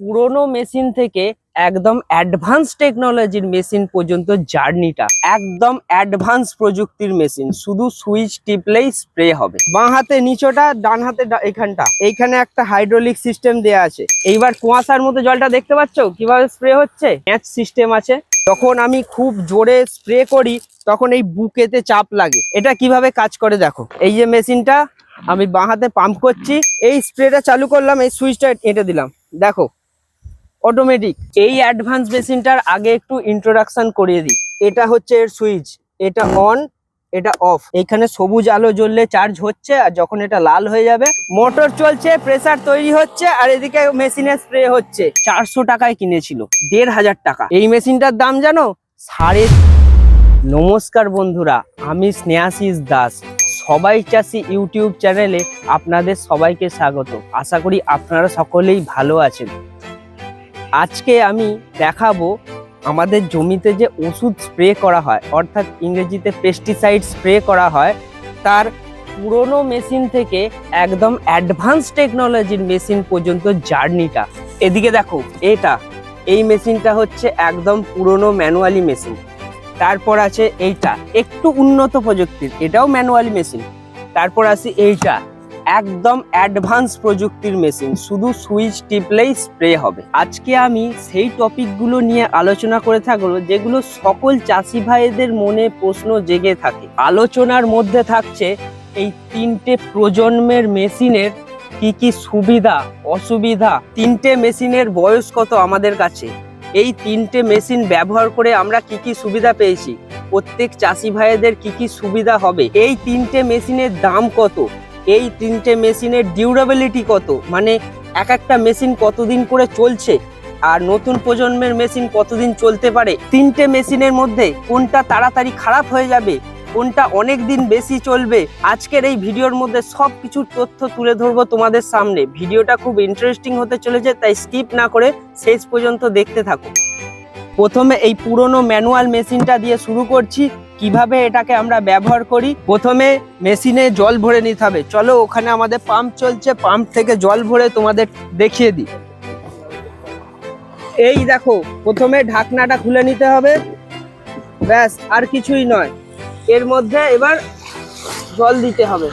পুরোনো মেশিন থেকে একদম অ্যাডভান্স টেকনোলজির মেশিন পর্যন্ত জার্নিটা, একদম অ্যাডভান্স প্রযুক্তির মেশিন। শুধু সুইচ টিপলেই স্প্রে হবে। বাঁ হাতে নিচোটা, ডান হাতে এখানটা। এইখানে একটা হাইড্রোলিক সিস্টেম দেয়া আছে। এইবার কুয়াশার মতো জলটা দেখতে পাচ্ছ? কীভাবে স্প্রে হচ্ছে? ম্যাচ সিস্টেম আছে। যখন আমি খুব জোরে স্প্রে করি, তখন এই বুকেতে চাপ লাগে। এটা কীভাবে কাজ করে দেখো? এই যে মেশিনটা, আমি বাঁ হাতে পাম্প করছি। এই স্প্রেটা চালু করলাম, এই সুইচটা এঁটে দিলাম। দেখো অটোমেটিক এই অ্যাডভান্স মেশিনটার আগে একটু ইন্ট্রোডাকশন করিয়ে দিই। এটা হচ্ছে এর সুইচ এটা অন এটা অফ এখানে সবুজ আলো জ্বললে চার্জ হচ্ছে আর যখন এটা লাল হয়ে যাবে মোটর চলছে প্রেসার তৈরি হচ্ছে আর এদিকে মেশিনে স্প্রে হচ্ছে। চারশো টাকায় কিনেছিল, দেড় হাজার টাকা। এই মেশিনটার দাম জানো? সাড়ে নমস্কার বন্ধুরা, আমি স্নেহাশিস দাস। সবাই চাষি ইউটিউব চ্যানেলে আপনাদের সবাইকে স্বাগত। আশা করি আপনারা সকলেই ভালো আছেন। আজকে আমি দেখাবো আমাদের জমিতে যে ওষুধ স্প্রে করা হয়, অর্থাৎ ইংরেজিতে পেস্টিসাইড স্প্রে করা হয়, তার পুরনো মেশিন থেকে একদম অ্যাডভান্স টেকনোলজির মেশিন পর্যন্ত জার্নিটা। এদিকে দেখো, এটা, এই মেশিনটা হচ্ছে একদম পুরনো ম্যানুয়ালি মেশিন তারপর আছে এইটা, একটু উন্নত প্রযুক্তির, এটাও ম্যানুয়ালি মেশিন তারপর আছে এইটা একদম অ্যাডভান্স প্রযুক্তির মেশিন শুধু সুইচ টিপলেই স্প্রে হবে। আজকে আমি সেই টপিকগুলো নিয়ে আলোচনা করে থাকব, যেগুলো সকল চাষি ভাইদের মনে প্রশ্ন জেগে থাকে। আলোচনার মধ্যে থাকছে এই তিনটে প্রজন্মের মেশিনের কি কি সুবিধা, অসুবিধা, তিনটে মেশিনের বয়স কত আমাদের কাছে? এই তিনটে মেশিন ব্যবহার করে আমরা কি কি সুবিধা পেয়েছি? প্রত্যেক চাষি ভাইদের কি কি সুবিধা হবে? এই তিনটে মেশিনের দাম কত? এই তিনটে মেশিনের ডিউরেবিলিটি কত? মানে এক একটা মেশিন কতদিন করে চলছে? আর নতুন প্রজন্মের মেশিন কতদিন চলতে পারে? তিনটে মেশিনের মধ্যে কোনটা তাড়াতাড়ি খারাপ হয়ে যাবে? কোনটা অনেক দিন বেশি চলবে? আজকের এই ভিডিওর মধ্যে সব কিছুর তথ্য তুলে ধরবো তোমাদের সামনে। ভিডিওটা খুব ইন্টারেস্টিং হতে চলেছে, তাই স্কিপ না করে শেষ পর্যন্ত দেখতে থাকো। প্রথমে এই পুরনো ম্যানুয়াল মেশিনটা দিয়ে শুরু করছি। কীভাবে এটাকে আমরা ব্যবহার করি? প্রথমে মেশিনে জল ভরে নিতে হবে। চলো ওখানে আমাদের পাম্প চলছে, পাম্প থেকে জল ভরে তোমাদের দেখিয়ে দিই। এই দেখো, প্রথমে ঢাকনাটা খুলে নিতে হবে। ব্যাস, আর কিছুই নয়। এর মধ্যে এবার জল দিতে হবে।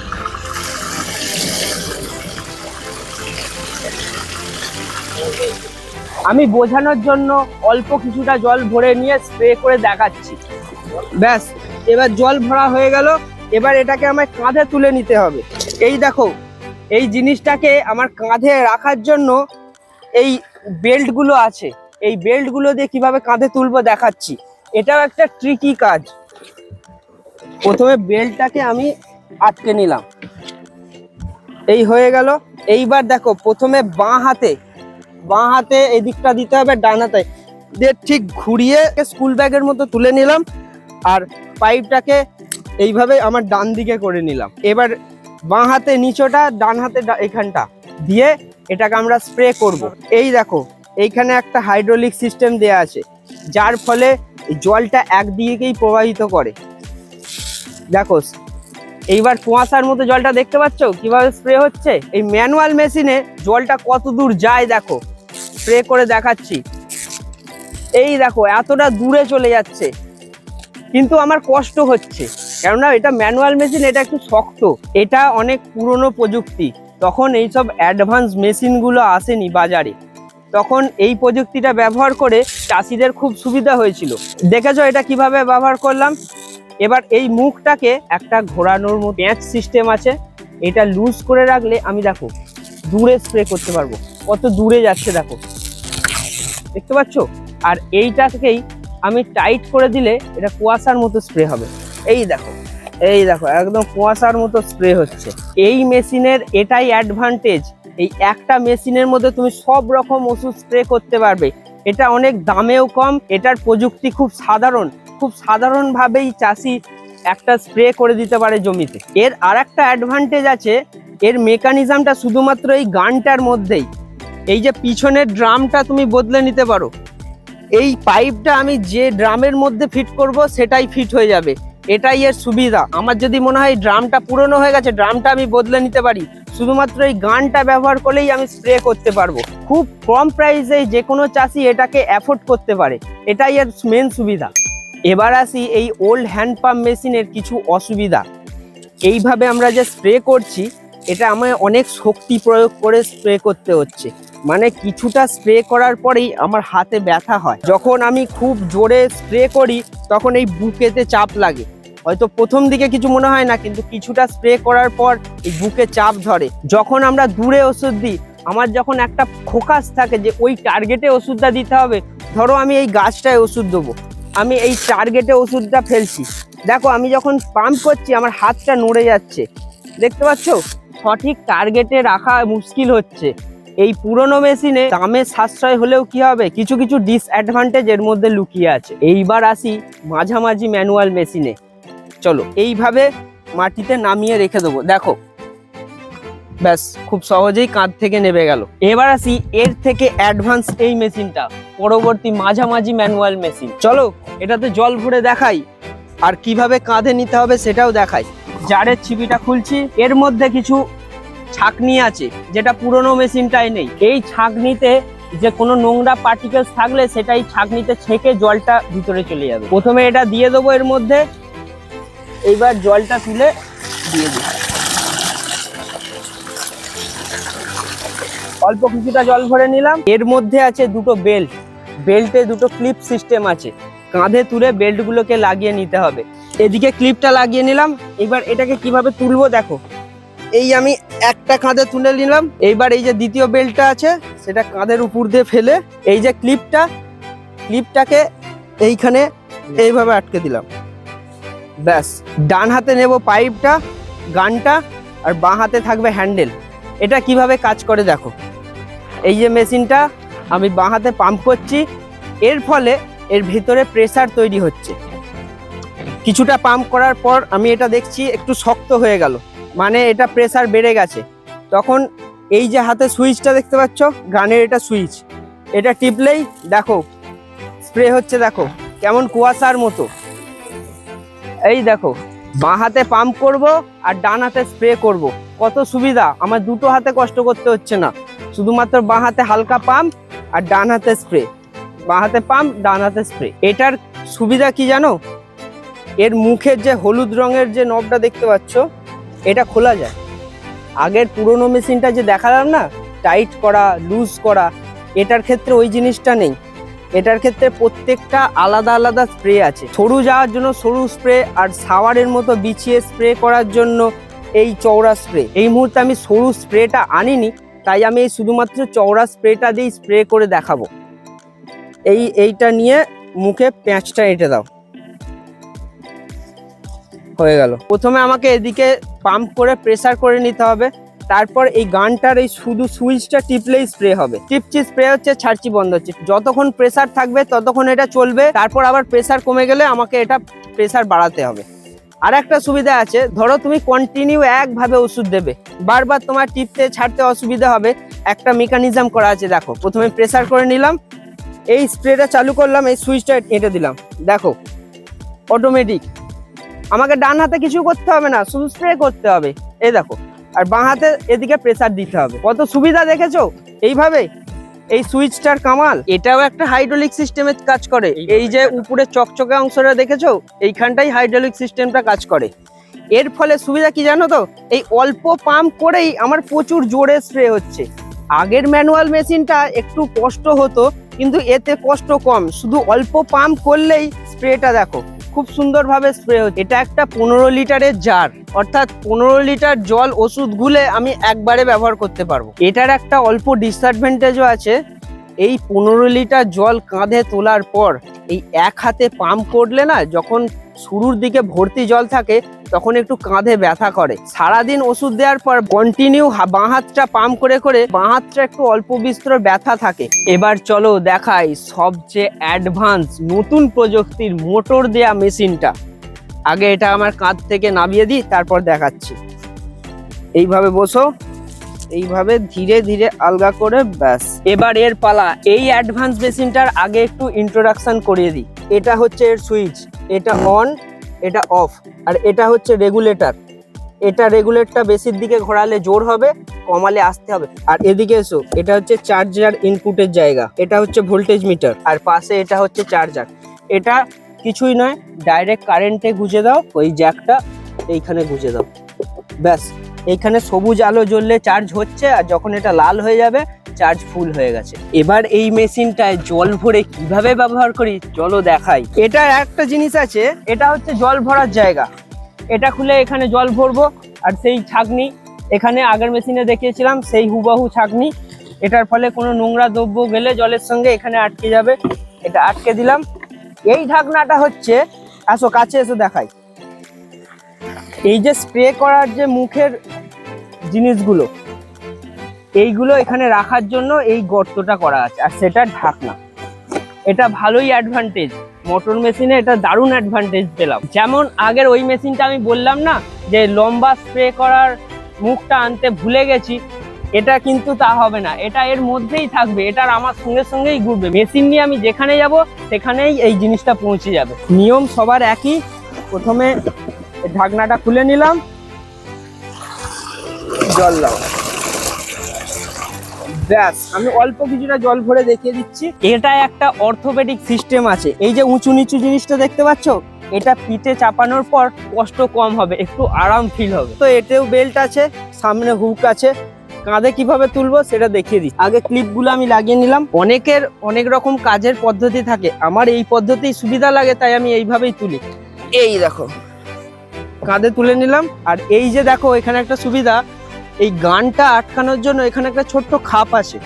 আমি বোঝানোর জন্য অল্প কিছুটা জল ভরে নিয়ে স্প্রে করে দেখাচ্ছি। ব্যাস, এবার জল ভরা হয়ে গেল, এবার এটাকে আমার কাঁধে তুলে নিতে হবে। এই দেখো, এই জিনিসটাকে আমার কাঁধে রাখার জন্য এই বেল্টগুলো আছে। এই বেল্টগুলো দিয়ে কীভাবে কাঁধে তুলবো দেখাচ্ছি। এটাও একটা ট্রিকি কাজ। প্রথমে বেল্টটাকে আমি আটকে নিলাম। এই হয়ে গেল। এইবার দেখো, প্রথমে বাঁ হাতে বাঁ হাতে এই দিকটা দিতে হবে, ডান হাতে। দিয়ে ঠিক ঘুরিয়ে, স্কুল ব্যাগের মতো তুলে নিলাম। আর পাইপটাকে এইভাবে আমার ডান দিকে করে নিলাম। এবার বাঁ হাতে নিচোটা, ডান হাতে এখানটা দিয়ে এটাকে আমরা স্প্রে করব। এই দেখো, এইখানে একটা হাইড্রোলিক সিস্টেম দেয়া আছে, যার ফলে জলটা একদিকেই প্রবাহিত করে। দেখো, এইবার কুয়াশার মতো জলটা দেখতে পাচ্ছ? কীভাবে স্প্রে হচ্ছে? এই ম্যানুয়াল মেশিনে জলটা কত দূর যায় দেখো। স্প্রে করে দেখাচ্ছি। এই দেখো, এতটা দূরে চলে যাচ্ছে। কিন্তু আমার কষ্ট হচ্ছে। কেননা এটা ম্যানুয়াল মেশিন, এটা একটু শক্ত। এটা অনেক পুরনো প্রযুক্তি। তখন এইসব অ্যাডভান্স মেশিনগুলো আসেনি বাজারে। তখন এই প্রযুক্তিটা ব্যবহার করে চাষিদের খুব সুবিধা হয়েছিল। দেখেছ এটা কীভাবে ব্যবহার করলাম? এবার এই মুখটাকে একটা ঘোরানোর মতো প্যাঁচ সিস্টেম আছে। এটা লুজ করে রাখলে আমি দেখো, দূরে স্প্রে করতে পারব। কত দূরে যাচ্ছে দেখো। দেখতে পাচ্ছ? আর এইটাকেই আমি টাইট করে দিলে এটা কুয়াশার মতো স্প্রে হবে। এই দেখো এই দেখো, একদম কুয়াশার মতো স্প্রে হচ্ছে। এই মেশিনের এটাই অ্যাডভান্টেজ এই একটা মেশিনের মধ্যে তুমি সব রকম ওষুধ স্প্রে করতে পারবে। এটা অনেক দামেও কম, এটার প্রযুক্তি খুব সাধারণ। খুব সাধারণভাবেই চাষি একটা স্প্রে করে দিতে পারে জমিতে। এর আর একটা অ্যাডভান্টেজ আছে, এর মেকানিজমটা শুধুমাত্র এই গানটার মধ্যেই। এই যে পিছনের ড্রামটা তুমি বদলে নিতে পারো। এই পাইপটা আমি যে ড্রামের মধ্যে ফিট করব, সেটাই ফিট হয়ে যাবে। এটাই এর সুবিধা। আমার যদি মনে হয় ড্রামটা পুরনো হয়ে গেছে, ড্রামটা আমি বদলে নিতে পারি। শুধুমাত্র এই গানটা ব্যবহার করলেই আমি স্প্রে করতে পারব। খুব কম প্রাইসে যে কোনো চাষি এটাকে অ্যাফোর্ড করতে পারে। এটাই এর মেন সুবিধা। এবার আসি এই ওল্ড হ্যান্ড পাম্প মেশিনের কিছু অসুবিধা। এইভাবে আমরা যে স্প্রে করছি, এটা আমায় অনেক শক্তি প্রয়োগ করে স্প্রে করতে হচ্ছে। মানে কিছুটা স্প্রে করার পরেই আমার হাতে ব্যথা হয়। যখন আমি খুব জোরে স্প্রে করি, তখন এই বুকেতে চাপ লাগে। হয়তো প্রথম দিকে কিছু মনে হয় না, কিন্তু কিছুটা স্প্রে করার পর এই বুকে চাপ ধরে। যখন আমরা দূরে ওষুধ দিই, আমার যখন একটা ফোকাস থাকে যে ওই টার্গেটে ওষুধটা দিতে হবে, ধরো আমি এই গাছটায় ওষুধ দেবো। আমি এই টার্গেটে ওষুধটা ফেলছি। দেখো, আমি যখন পাম্প করছি, আমার হাতটা নড়ে যাচ্ছে। দেখতে পাচ্ছ? সঠিক টার্গেটে রাখা মুশকিল হচ্ছে। এই পুরনো মেশিনে দামের সাশ্রয় হলেও কি হবে? কিছু কিছু ডিসঅ্যাডভান্টেজ এর মধ্যে লুকিয়ে আছে। এইবার আসি মাঝামাঝি ম্যানুয়াল মেশিনে চলো, এইভাবে মাটিতে নামিয়ে রেখে দেবো। দেখো, ব্যাস, খুব সহজেই কাঁধ থেকে নেবে গেল। এবার আসি এর থেকে অ্যাডভান্স এই মেশিনটা পরবর্তী মাঝামাঝি ম্যানুয়াল মেশিন চলো, এটাতে জল ভরে দেখাই, আর কীভাবে কাঁধে নিতে হবে সেটাও দেখাই। জারের ছিপিটা খুলছি, এর মধ্যে কিছু ছাকনি আছে, যেটা পুরনো মেশিনটাই নেই। এই ছাকনিতে যে কোনো নোংরা পার্টিকেলস থাকলে সেটাই ছাকনিতে ছেঁকে জলটা ভিতরে চলে যাবে। প্রথমে এটা দিয়ে দেবো এর মধ্যে, এইবার জলটা তুলে দিয়ে দিই অল্প কিছুটা জল ভরে নিলাম। এর মধ্যে আছে দুটো বেল্ট বেল্টে দুটো ক্লিপ সিস্টেম আছে। কাঁধে তুলে বেল্টগুলোকে লাগিয়ে নিতে হবে। এদিকে ক্লিপটা লাগিয়ে নিলাম, এবার এটাকে কীভাবে তুলবো দেখো। এই আমি একটা কাঁধে তুলে নিলাম। এইবার এই যে দ্বিতীয় বেল্টটা আছে, সেটা কাঁধের উপর দিয়ে ফেলে এই যে ক্লিপটা, ক্লিপটাকে এইখানে এইভাবে আটকে দিলাম। ব্যাস, ডান হাতে নেব পাইপটা, গানটা, আর বাঁ হাতে থাকবে হ্যান্ডেল। এটা কীভাবে কাজ করে দেখো। এই যে মেশিনটা, আমি বাঁ হাতে পাম্প করছি, এর ফলে এর ভিতরে প্রেসার তৈরি হচ্ছে। কিছুটা পাম্প করার পর আমি এটা দেখছি, একটু শক্ত হয়ে গেল। মানে এটা প্রেসার বেড়ে গেছে। তখন এই যে হাতে সুইচটা দেখতে পাচ্ছ গানের এটা সুইচ। এটা টিপলেই দেখো স্প্রে হচ্ছে দেখো, কেমন কুয়াশার মতো। এই দেখো বাঁ হাতে পাম্প করব আর ডান হাতে স্প্রে করব। কত সুবিধা, আমার দুটো হাতে কষ্ট করতে হচ্ছে না। শুধুমাত্র বাঁ হাতে হালকা পাম্প আর ডান হাতে স্প্রে বাঁ হাতে পাম্প ডান হাতে স্প্রে এটার সুবিধা কি জানো? এর মুখের যে হলুদ রঙের যে নবটা দেখতে পাচ্ছ এটা খোলা যায়। আগের পুরোনো মেশিনটা যে দেখালাম না, টাইট করা, লুজ করা, এটার ক্ষেত্রে ওই জিনিসটা নেই। এটার ক্ষেত্রে প্রত্যেকটা আলাদা আলাদা স্প্রে আছে। সরু যাওয়ার জন্য সরু স্প্রে আর সাওয়ারের মতো বিছিয়ে স্প্রে করার জন্য এই চওড়া স্প্রে। এই মুহূর্তে আমি সরু স্প্রেটা আনিনি, তাই আমি এই শুধুমাত্র চওড়া স্প্রেটা দিয়ে স্প্রে করে দেখাবো। এই, এইটা নিয়ে মুখে প্যাঁচটা এঁটে দাও। হয়ে গেল। প্রথমে আমাকে এদিকে পাম্প করে প্রেসার করে নিতে হবে। তারপর এই গানটার এই শুধু সুইচটা টিপলেই স্প্রে হবে। টিপচি স্প্রে হচ্ছে ছাড়চি বন্ধ হচ্ছে। যতক্ষণ প্রেসার থাকবে, ততক্ষণ এটা চলবে। তারপর আবার প্রেসার কমে গেলে আমাকে এটা প্রেসার বাড়াতে হবে। আর একটা সুবিধা আছে, ধরো তুমি কন্টিনিউ একভাবে ওষুধ দেবে। বারবার তোমার টিপতে, ছাড়তে অসুবিধা হবে। একটা মেকানিজম করা আছে, দেখো। প্রথমে প্রেসার করে নিলাম। এই স্প্রেটা চালু করলাম, এই সুইচটা এঁটে দিলাম। দেখো অটোমেটিক আমাকে ডান হাতে কিছু করতে হবে না শুধু স্প্রে করতে হবে। এই দেখো আর বাঁ হাতে এদিকে প্রেসার দিতে হবে। কত সুবিধা দেখেছ? এইভাবে এই সুইচটার কামাল। এটাও একটা হাইড্রোলিক সিস্টেমের কাজ করে। এই যে উপরে চকচকে অংশটা দেখেছ? এইখানটাই হাইড্রোলিক সিস্টেমটা কাজ করে। এর ফলে সুবিধা কি জানো তো? এই অল্প পাম্প করেই আমার প্রচুর জোরে স্প্রে হচ্ছে। আগের ম্যানুয়াল মেশিনটা একটু কষ্ট হতো কিন্তু এতে কষ্ট কম। শুধু অল্প পাম্প করলেই স্প্রেটা দেখো। খুব সুন্দরভাবে স্প্রে হচ্ছে। এটা একটা পনেরো লিটারের জার অর্থাৎ পনেরো লিটার জল ওষুধ গুলে আমি একবারে ব্যবহার করতে পারব। এটার একটা অল্প ডিসঅ্যাডভান্টেজও আছে। এই পনেরো লিটার জল কাঁধে তোলার পর এই এক হাতে পাম্প করলে না, যখন শুরুর দিকে ভর্তি জল থাকে, তখন একটু কাঁধে ব্যথা করে। সারাদিন ওষুধ দেওয়ার পর কন্টিনিউ বাঁ হাতটা পাম্প করে করে, বাঁ হাতটা একটু অল্প বিস্তর ব্যথা থাকে। এবার চলো দেখাই সবচেয়ে অ্যাডভান্স নতুন প্রযুক্তির মোটর দেয়া মেশিনটা। আগে এটা আমার কাঁধ থেকে নামিয়ে দিই, তারপর দেখাচ্ছি। এইভাবে বসো, এইভাবে ধীরে ধীরে আলগা করে ব্যাস। এবার এর পালা, এই অ্যাডভান্স মেশিনটার আগে একটু ইন্ট্রোডাকশন করিয়ে দিই। এটা হচ্ছে এর সুইচ এটা অন এটা অফ আর এটা হচ্ছে রেগুলেটর এটা রেগুলেটরটা বেশির দিকে ঘোরালে জোর হবে, কমালে আসতে হবে। আর এদিকে এসো, এটা হচ্ছে চার্জার ইনপুটের জায়গা, এটা হচ্ছে ভোল্টেজ মিটার আর পাশে এটা হচ্ছে চার্জার এটা কিছুই নয় ডাইরেক্ট কারেন্টে গুজে দাও, ওই জ্যাকটা এইখানে গুজে দাও। ব্যাস। এইখানে সবুজ আলো জ্বললে চার্জ হচ্ছে আর যখন এটা লাল হয়ে যাবে চার্জ ফুল হয়ে গেছে। এবার এই মেশিনটায় জল ভরে কীভাবে ব্যবহার করি, চলো দেখাই। এটার একটা জিনিস আছে, এটা হচ্ছে জল ভরার জায়গা। এটা খুলে এখানে জল ভরবো আর সেই ছাগনি এখানে আগের মেশিনে দেখিয়েছিলাম, সেই হুবাহু ছাগনি এটার ফলে কোনো নোংরা দ্রব্য গেলে জলের সঙ্গে এখানে আটকে যাবে। এটা আটকে দিলাম। এই ঢাকনাটা হচ্ছে, আসো কাছে এসে দেখাই। এই যে স্প্রে করার যে মুখের জিনিসগুলো। এইগুলো এখানে রাখার জন্য এই গর্তটা করা আছে, আর সেটা ঢাকনা। এটা ভালোই অ্যাডভান্টেজ মোটর মেশিনে এটা দারুণ অ্যাডভান্টেজ পেলাম। যেমন আগের ওই মেশিনটা আমি বললাম না, যে লম্বা স্প্রে করার মুখটা আনতে ভুলে গেছি, এটা কিন্তু তা হবে না। এটা এর মধ্যেই থাকবে এটার আমার সঙ্গে সঙ্গেই ঘুরবে। মেশিন নিয়ে আমি যেখানে যাব, সেখানেই এই জিনিসটা পৌঁছে যাবে। নিয়ম সবার একই। প্রথমে ঢাকনাটা খুলে নিলাম জল দাও। ব্যাস আমি অল্প কিছুটা জল ভরে দেখিয়ে দিচ্ছি। এটা একটা অর্থোপেডিক সিস্টেম আছে। এই যে উঁচু নিচু জিনিসটা দেখতে পাচ্ছ এটা পিঠে চাপানোর পর কষ্ট কম হবে একটু আরাম ফিল হবে। তো এতেও বেল্ট আছে সামনে হুক আছে। কাঁধে কীভাবে তুলবো সেটা দেখিয়ে দিই আগে ক্লিপগুলো আমি লাগিয়ে নিলাম। অনেকের অনেক রকম কাজের পদ্ধতি থাকে। আমার এই পদ্ধতি সুবিধা লাগে তাই আমি এইভাবেই তুলি। এই দেখো। কাঁধে তুলে নিলাম। আর এই যে দেখো এখানে একটা সুবিধা। এই গানটা আটকানোর জন্য এখানে একটা ছোট্ট খাপ আছে।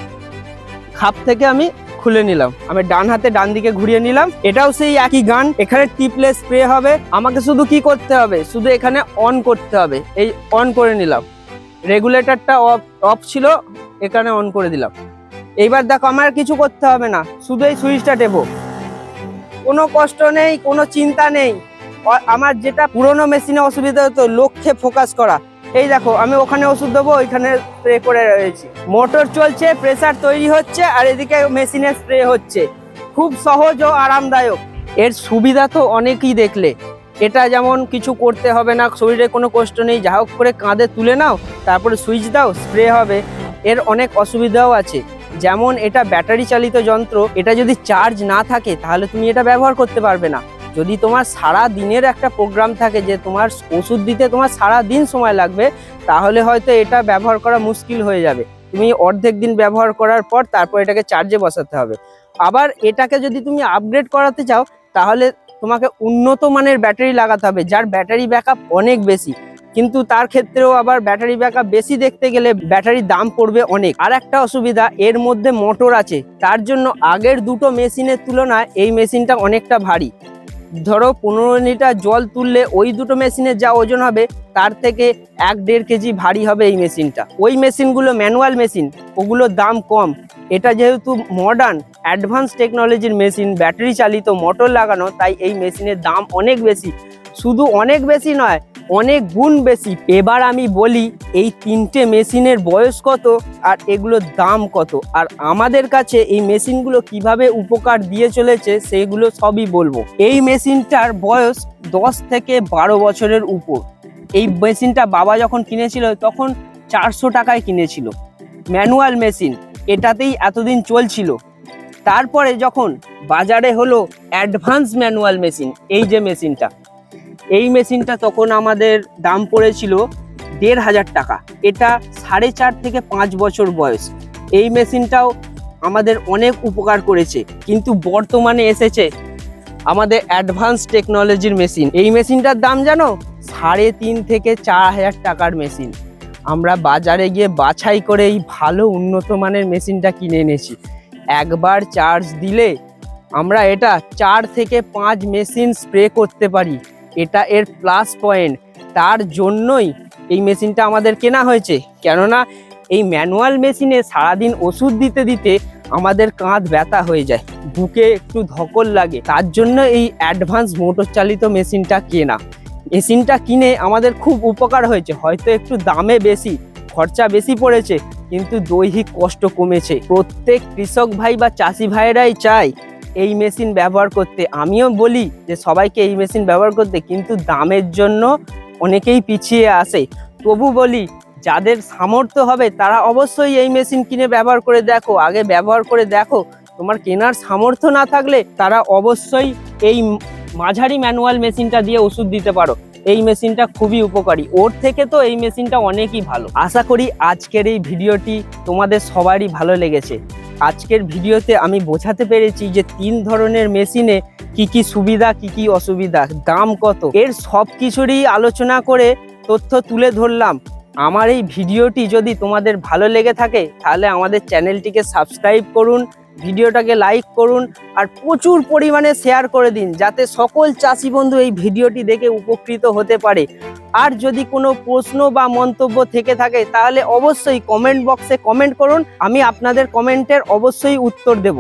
খাপ থেকে আমি খুলে নিলাম। আমি ডান হাতে ডান দিকে ঘুরিয়ে নিলাম। এটাও সেই একই গান। এখানে টিপলে স্প্রে হবে। আমাকে শুধু কি করতে হবে? শুধু এখানে অন করতে হবে। এই অন করে নিলাম। রেগুলেটরটা অফ অফ ছিল। এখানে অন করে দিলাম। এইবার দেখো, আমার কিছু করতে হবে না। শুধু এই সুইচটা টেপো। কোনো কষ্ট নেই, কোনো চিন্তা নেই। আমার যেটা পুরোনো মেশিনে অসুবিধা হতো, লক্ষ্যে ফোকাস করা। এই দেখো, আমি ওখানে ওষুধ দেবো, ওইখানে স্প্রে করে রয়েছি। মোটর চলছে প্রেসার তৈরি হচ্ছে, আর এদিকে মেশিনে স্প্রে হচ্ছে। খুব সহজ ও আরামদায়ক। এর সুবিধা তো অনেকই দেখলে। এটা যেমন কিছু করতে হবে না, শরীরে কোনো কষ্ট নেই, যা হোক করে কাঁধে তুলে নাও, তারপরে সুইচ দাও স্প্রে হবে। এর অনেক অসুবিধাও আছে। যেমন এটা ব্যাটারি চালিত যন্ত্র, এটা যদি চার্জ না থাকে, তাহলে তুমি এটা ব্যবহার করতে পারবে না। যদি তোমার সারা দিনের একটা প্রোগ্রাম থাকে যে তোমার ওষুধ দিতে তোমার সারা দিন সময় লাগবে, তাহলে হয়তো এটা ব্যবহার করা মুশকিল হয়ে যাবে। তুমি অর্ধেক দিন ব্যবহার করার পর তারপর এটাকে চার্জে বসাতে হবে। আবার এটাকে যদি তুমি আপগ্রেড করাতে চাও, তাহলে তোমাকে উন্নত মানের ব্যাটারি লাগাতে হবে, যার ব্যাটারি ব্যাকআপ অনেক বেশি। কিন্তু তার ক্ষেত্রেও আবার ব্যাটারি ব্যাকআপ বেশি দেখতে গেলে ব্যাটারির দাম পড়বে অনেক। আর একটা অসুবিধা, এর মধ্যে মোটর আছে, তার জন্য আগের দুটো মেশিনের তুলনায় এই মেশিনটা অনেকটা ভারী। ধরো পনেরো লিটার জল তুললে ওই দুটো মেশিনের যা ওজন হবে, তার থেকে এক দেড় কেজি ভারী হবে এই মেশিনটা। ওই মেশিনগুলো ম্যানুয়াল মেশিন ওগুলোর দাম কম। এটা যেহেতু মডার্ন অ্যাডভান্স টেকনোলজির মেশিন ব্যাটারি চালিত মোটর লাগানো, তাই এই মেশিনের দাম অনেক বেশি। শুধু অনেক বেশি নয় অনেক গুণ বেশি। এবার আমি বলি, এই তিনটে মেশিনের বয়স কত আর এগুলোর দাম কত? আর আমাদের কাছে এই মেশিনগুলো কীভাবে উপকার দিয়ে চলেছে সেগুলো সবই বলব। এই মেশিনটার বয়স দশ থেকে বারো বছরের উপর। এই মেশিনটা বাবা যখন কিনেছিল, তখন চারশো টাকায় কিনেছিল। ম্যানুয়াল মেশিন, এটাতেই এতদিন চলছিল। তারপরে যখন বাজারে হলো অ্যাডভান্স ম্যানুয়াল মেশিন, এই যে মেশিনটা। এই মেশিনটা তখন আমাদের দাম পড়েছিল দেড় হাজার টাকা। এটা সাড়ে চার থেকে পাঁচ বছর বয়স। এই মেশিনটাও আমাদের অনেক উপকার করেছে, কিন্তু বর্তমানে এসেছে আমাদের অ্যাডভান্স টেকনোলজির মেশিন। এই মেশিনটার দাম জানো? সাড়ে তিন থেকে চার হাজার টাকার মেশিন। আমরা বাজারে গিয়ে বাছাই করে এই ভালো উন্নত মানের মেশিনটা কিনে এনেছি। একবার চার্জ দিলে আমরা এটা চার থেকে পাঁচ মেশিন স্প্রে করতে পারি। এটা এর প্লাস পয়েন্ট তার জন্যই এই মেশিনটা আমাদের কেনা হয়েছে। কেননা এই ম্যানুয়াল মেশিনে সারাদিন ওষুধ দিতে দিতে আমাদের কাঁধ ব্যথা হয়ে যায়, বুকে একটু ধকল লাগে। তার জন্য এই অ্যাডভান্স মোটর চালিত মেশিনটা কেনা। মেশিনটা কিনে আমাদের খুব উপকার হয়েছে। হয়তো একটু দামে বেশি, খরচা বেশি পড়েছে, কিন্তু দৈহিক কষ্ট কমেছে। প্রত্যেক কৃষক ভাই বা চাষি ভাইয়েরাই চায় এই মেশিন ব্যবহার করতে। আমিও বলি যে সবাইকে এই মেশিন ব্যবহার করতে, কিন্তু দামের জন্য অনেকেই পিছিয়ে আসে তবু বলি, যাদের সামর্থ্য হবে তারা অবশ্যই এই মেশিন কিনে ব্যবহার করে দেখো। আগে ব্যবহার করে দেখো, তোমার কেনার সামর্থ্য না থাকলে তারা অবশ্যই এই মাঝারি ম্যানুয়াল মেশিনটা দিয়ে ওষুধ দিতে পারো। এই মেশিনটা খুবই উপকারী। ওর থেকে তো এই মেশিনটা অনেকই ভালো। আশা করি আজকের এই ভিডিওটি তোমাদের সবারই ভালো লেগেছে। আজকের ভিডিওতে আমি বোঝাতে পেরেছি যে তিন ধরনের মেশিনে কি কি সুবিধা, কি কি অসুবিধা, দাম কত। এর সব কিছুরই আলোচনা করে তথ্য তুলে ধরলাম। আমার এই ভিডিওটি যদি তোমাদের ভালো লেগে থাকে, তাহলে আমাদের চ্যানেলটিকে সাবস্ক্রাইব করুন ভিডিওটাকে লাইক করুন আর প্রচুর পরিমাণে শেয়ার করে দিন, যাতে সকল চাষি বন্ধু এই ভিডিওটি দেখে উপকৃত হতে পারে। আর যদি কোনো প্রশ্ন বা মন্তব্য থেকে থাকে, তাহলে অবশ্যই কমেন্ট বক্সে কমেন্ট করুন, আমি আপনাদের কমেন্টের অবশ্যই উত্তর দেব।